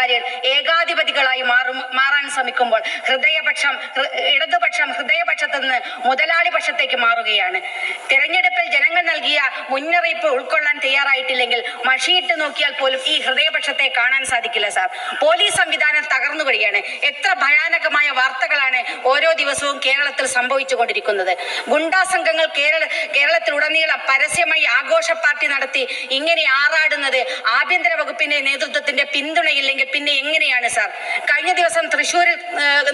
ഭരണാധികാരികൾ ഏകാധിപതികളായി മാറും മാറാൻ ശ്രമിക്കുമ്പോൾ ഹൃദയപക്ഷം ഇടതുപക്ഷം ഹൃദയപക്ഷത്ത് നിന്ന് മാറുകയാണ്. തിരഞ്ഞെടുപ്പിൽ ജനങ്ങൾ നൽകിയ മുന്നറിയിപ്പ് ഉൾക്കൊള്ളാൻ തയ്യാറായിട്ടില്ലെങ്കിൽ മഷിയിട്ട് നോക്കിയാൽ പോലും ഈ ഹൃദയപക്ഷത്തെ കാണാൻ സാധിക്കില്ല സാർ പോലീസ് സംവിധാനം തകർന്നു വരികയാണ്. എത്ര ഭയാനകമായ വാർത്തകളാണ് ഓരോ ദിവസവും കേരളത്തിൽ സംഭവിച്ചു കൊണ്ടിരിക്കുന്നത് ഗുണ്ടാ സംഘങ്ങൾ കേരള കേരളത്തിലുടനീളം പരസ്യമായി ആഘോഷ പാർട്ടി നടത്തി ഇങ്ങനെ ആറാടുന്നത് ആഭ്യന്തര വകുപ്പിന്റെ നേതൃത്വത്തിന്റെ പിന്തുണയില്ലെങ്കിൽ പിന്നെ എങ്ങനെയാണ് സാർ കഴിഞ്ഞ ദിവസം തൃശ്ശൂരിൽ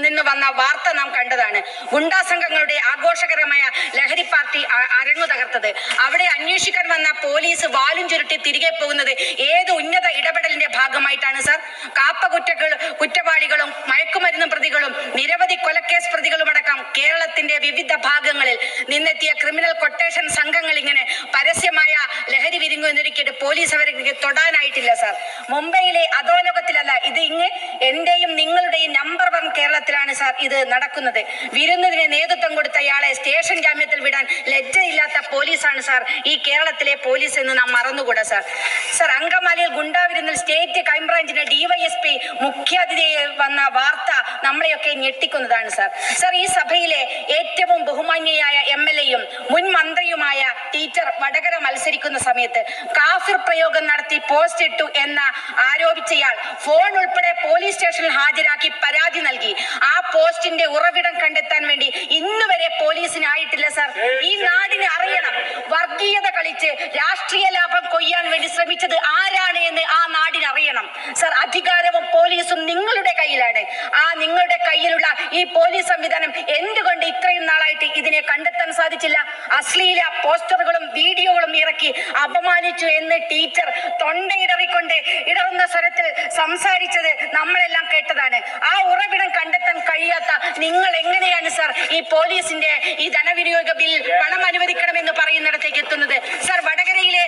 നിന്ന് വന്ന വാർത്ത കണ്ടതാണ്. ഗുണ്ടാ സംഘങ്ങളുടെ ആഘോഷകരമായ ലഹരി പാർട്ടി അരങ്ങു തകർത്തത്. അവിടെ അന്വേഷിക്കാൻ വന്ന പോലീസ് വാലും ചുരുട്ടി തിരികെ പോകുന്നത് ഏത് ഉന്നത ഇടപെടലിന്റെ ഭാഗമായിട്ടാണ് സാർ? കാപ്പ കുറ്റവാളികളും മയക്കുമരുന്ന് പ്രതികളും നിരവധി കൊലക്കേസ് പ്രതികളുമടക്കം കേരളത്തിന്റെ വിവിധ ഭാഗങ്ങളിൽ നിന്നെത്തിയ ക്രിമിനൽ കൊട്ടേഷൻ സംഘങ്ങൾ ഇങ്ങനെ പരസ്യമായ വിരിങ്ങുന്നൊരിക്കലും പോലീസ് അവരെ തൊടാനായിട്ടില്ല സാർ മുംബൈയിലെ അധോലോകത്തിലല്ല ഇത് ഇങ്ങ് എന്റെയും നിങ്ങളുടെയും നമ്പർ വൺ കേരളത്തിലാണ് സാർ ഇത് നടക്കുന്നത്. വിരുന്നതിന് നേതൃത്വം കൊടുത്തയാളെ സ്റ്റേഷൻ ജാമ്യത്തിൽ വിടാൻ ലജ്ജയില്ലാത്ത പോലീസാണ് സാർ ഈ കേരളത്തിലെ പോലീസ് എന്ന് നാം മറന്നുകൂടാ സാർ സാർ അങ്കമാലിയിൽ ഗുണ്ടാവിരുന്നിൽ സ്റ്റേറ്റ് ക്രൈംബ്രാഞ്ചിന്റെ ഡിവൈഎസ്പി മുഖ്യാതിഥിയെ വന്ന വാർത്ത നമ്മളെയൊക്കെ ഞെട്ടിക്കുന്നതാണ് സാർ സാർ ഈ സഭയിലെ ഏറ്റവും ബഹുമാന്യയായ എം എൽ എയും മുൻ മന്ത്രിയുമായ ടീച്ചർ വടകര മത്സരിക്കുന്ന സമയത്ത് കാഫിർ പ്രയോഗം നടത്തി പോസ്റ്റ് ഇട്ടു എന്ന ആരോപിച്ചയാൾ ഫോൺ ഉൾപ്പെടെ പോലീസ് സ്റ്റേഷനിൽ ഹാജരാക്കി പരാതി നൽകി. ആ പോസ്റ്റിന്റെ ഉറവിടം കണ്ടെത്താൻ വേണ്ടി ഇന്നുവരെ പോലീസിനായിട്ടില്ല സാർ ഈ നാടിനെ അറിയണം. വർഗീയത കളിച്ച് രാഷ്ട്രീയ ലാഭം കൊയ്യാൻ വേണ്ടി ശ്രമിച്ചത് ആരാണ് എന്ന് ആ നാടിന് അറിയണം സാർ അധികാരവും പോലീസും നിങ്ങളുടെ കയ്യിലാണ് ആ നിങ്ങളുടെ കയ്യിലുള്ള ഈ പോലീസ് സംവിധാനം എന്തുകൊണ്ട് ഇത്രയും നാളായിട്ട് ഇതിനെ കണ്ടെത്താൻ സാധിച്ചില്ല? അശ്ലീല പോസ്റ്ററുകളും വീഡിയോകളും ഇറക്കി അപമാനിച്ചു എന്ന് ടീച്ചർ തൊണ്ടയിടറിക്കൊണ്ട് ഇടറുന്ന സ്വരത്തിൽ സംസാരിച്ചത് നമ്മളെല്ലാം കേട്ടതാണ്. ആ ഉറവിടം കണ്ടെത്താൻ കഴിയാത്ത നിങ്ങൾ എങ്ങനെയാണ് സർ ഈ പോലീസിന്റെ ഈ ധനവിനിയോഗ ബിൽ പണം അനുവദിക്കണമെന്ന് പറയുന്നിടത്തേക്ക് എത്തുന്നത്? സർ വടകരയിലെ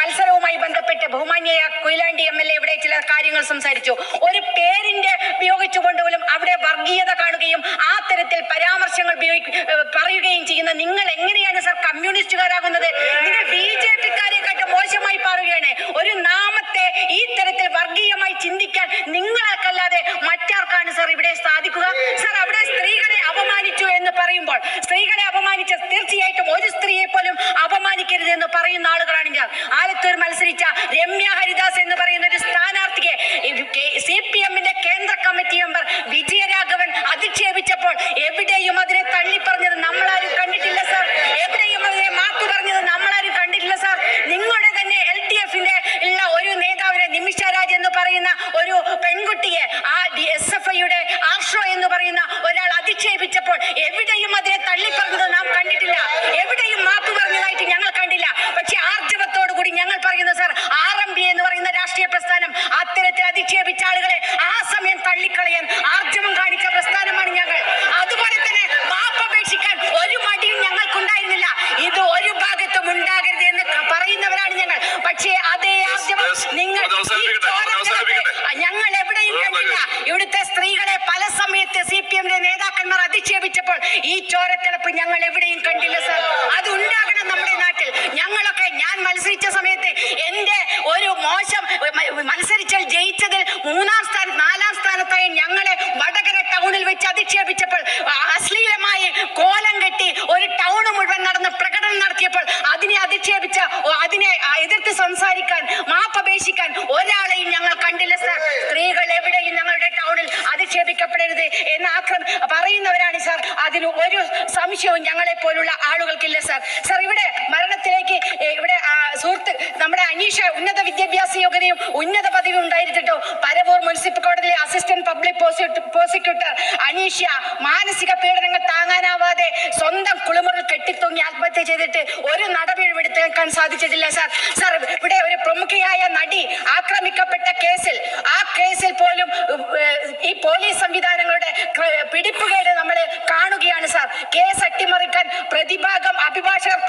മത്സരവുമായി ബന്ധപ്പെട്ട് ബഹുമാന്യയ കൊയിലാണ്ടി എം എൽ എ ഇവിടെ ചില കാര്യങ്ങൾ സംസാരിച്ചു. ഒരു പേരിന്റെ ഉപയോഗിച്ചുകൊണ്ട് പോലും അവിടെ വർഗീയത കാണുകയും ആ തരത്തിൽ പരാമർശങ്ങൾ ഉപയോഗി- ഏഹ്, പറയുകയും ചെയ്യുന്ന നിങ്ങൾ എങ്ങനെയാണ് സാർ കമ്മ്യൂണിസ്റ്റുകാരാകുന്നത് നിങ്ങൾ ബി ജെ പിക്കാരെക്കാട്ട് മോശമായി പാറുകയാണ് ഒരു നാമത്തെ ഈ തരത്തിൽ വർഗീയമായി ചിന്തിക്കാൻ നിങ്ങൾക്കല്ലാതെ മറ്റാർക്കാണ് സാർ ഇവിടെ സാധിക്കുക സാർ അവിടെ സ്ത്രീകളെ അപമാനിച്ചു എന്ന് പറയുമ്പോൾ സ്ത്രീകളെ അപമാനിച്ച തീർച്ചയായിട്ടും ഒരു സ്ത്രീയെ പോലും അപമാനിക്കരുത് എന്ന് പറയുന്ന ആളുകളാണ് ഞാൻ ആലത്തൂർ മത്സരിച്ച രമ്യ ഹരിദാസ് എന്ന് പറയുന്ന ഒരു സ്ഥാനാർത്ഥിയെ സി പി എമ്മിന്റെ കേന്ദ്ര കമ്മിറ്റി മെമ്പർ വിജയരാഘവൻ അധിക്ഷേപിച്ചപ്പോൾ എവിടെയും അതിനെ തള്ളിപ്പറഞ്ഞത് നമ്മളാരും കണ്ടിട്ടില്ല സാർ എവിടെയും അതിനെ മാറ്റു പറഞ്ഞത് നമ്മളാരും കണ്ടിട്ടില്ല സാർ നിങ്ങളുടെ തന്നെ എൽ ഡി എഫിന്റെ ഉള്ള ഒരു നേതാവിനെ നിമിഷ രാജ് എന്ന് പറയുന്ന ഒരു പെൺകുട്ടിയെ ആ എസ് എഫ് ഐയുടെ ആർഷോ എന്ന് പറയുന്ന ഒരാൾ അധിക്ഷേപിച്ചപ്പോൾ എവിടെയും അതിനെ തള്ളിപ്പറഞ്ഞത് നാം കണ്ടിട്ടില്ല. എവിടെയും മാപ്പ് പറഞ്ഞതായിട്ട് ഞങ്ങൾ കണ്ടില്ല. പക്ഷെ ആർജവത്തോടു കൂടി ഞങ്ങൾ പറയുന്നത് സാർ ആർ എം ബി എന്ന് പറയുന്ന രാഷ്ട്രീയ പ്രസ്ഥാനം അത്തരത്തിൽ അധിക്ഷേപിച്ച ആളുകളെ ആ സമയം തള്ളിക്കളയാൻ ആർജവം കാണിച്ച പ്രസ്ഥാനമാണ് ഞങ്ങൾ. അതുപോലെ തന്നെ മാപ്പ് അപേക്ഷിക്കാൻ ഒരു മടിയും ഞങ്ങൾക്കുണ്ടായിരുന്നില്ല. ഇത് ഒരു ഭാഗത്തും ഉണ്ടാകരുത് എന്ന് പറയുന്നവരാണ് ഞങ്ങൾ. പക്ഷേ അതേ ആർജവം. നിങ്ങൾ അത് അവസാനിപ്പിക്കട്ടെ. ഈ അത് അവസാനിപ്പിക്കട്ടെ. ചോരത്തിളപ്പ് ഞങ്ങൾ എവിടെയും വേണ്ട കണ്ടില്ല കാര്യം. ഇവിടുത്തെ സ്ത്രീകളെ പല സമയത്ത് സി പി എമ്മിന്റെ നേതാക്കന്മാർ അധിക്ഷേപിച്ചപ്പോൾ ഈ ചോരത്തിളപ്പ് ഞങ്ങൾ എവിടെയും കണ്ടില്ല സർ അത് ഉണ്ടാകണം നമ്മുടെ നാട്ടിൽ. ഞങ്ങളൊക്കെ ഞാൻ മത്സരിച്ച സമയത്ത് എന്റെ ഒരു മോശം മത്സരിച്ചാൽ ജയിച്ചതിൽ മൂന്നാം സ്ഥാനം അധിക്ഷേപിക്കപ്പെടരുത് എന്ന് ആക്രം പറയുന്നവരാണ് സാർ. അതിന് ഒരു സംശയവും ഞങ്ങളെ പോലുള്ള ആളുകൾക്കില്ല സാർ. സാർ ഇവിടെ മരണത്തിലേക്ക് ഇവിടെ സുഹൃത്ത് നമ്മുടെ അനീഷ ഉന്നത വിദ്യാഭ്യാസ യോഗ്യതയും ഉന്നത പദവിയും ഉണ്ടായിരുന്നിട്ടോ പരവൂർ മുനിസിപ്പൽ കോടതിയിലെ അസിസ്റ്റന്റ് പബ്ലിക് പ്രോസിക്യൂട്ടർ അനീഷ മാനസിക പീഡനങ്ങൾ താങ്ങാനാവാതെ സ്വന്തം കുളിമുറിൽ ആത്മഹത്യ ചെയ്തിട്ട് ഒരു നടപടിയെടുത്തേക്കാൻ സാധിച്ചിട്ടില്ല സാർ. സാർ ഇവിടെ ഒരു പ്രമുഖയായ നടി ആക്രമിക്കപ്പെട്ട കേസിൽ ആ കേസിൽ പോലും ഈ പോലീസ് സംവിധാനങ്ങളുടെ പിടിപ്പുകേട് നമ്മൾ കാണുകയാണ് സാർ. കേസ് അട്ടിമറിക്കാൻ പ്രതിഭാഗം അഭിഭാഷകർ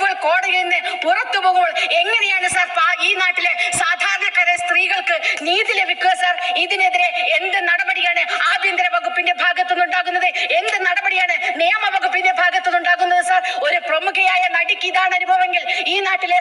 ഇവൾ കോടതിയിൽ നിന്ന് പുറത്തു പോകുമ്പോൾ എങ്ങനെയാണ് സാർ ഈ നാട്ടിലെ സാധാരണക്കാരെ സ്ത്രീകൾക്ക് നീതി ലഭിക്കുക സാർ? ഇതിനെതിരെ എന്ത് നടപടിയാണ് ആഭ്യന്തര വകുപ്പിന്റെ ഭാഗത്തു നിന്നുണ്ടാകുന്നത് എന്ത് നടപടിയാണ് നിയമ വകുപ്പിന്റെ ഭാഗത്തു നിന്നുണ്ടാകുന്നത് സാർ? ഒരു പ്രമുഖയായ നടിക്ക് ഇതാണ് അനുഭവമെങ്കിൽ ഈ നാട്ടിലെ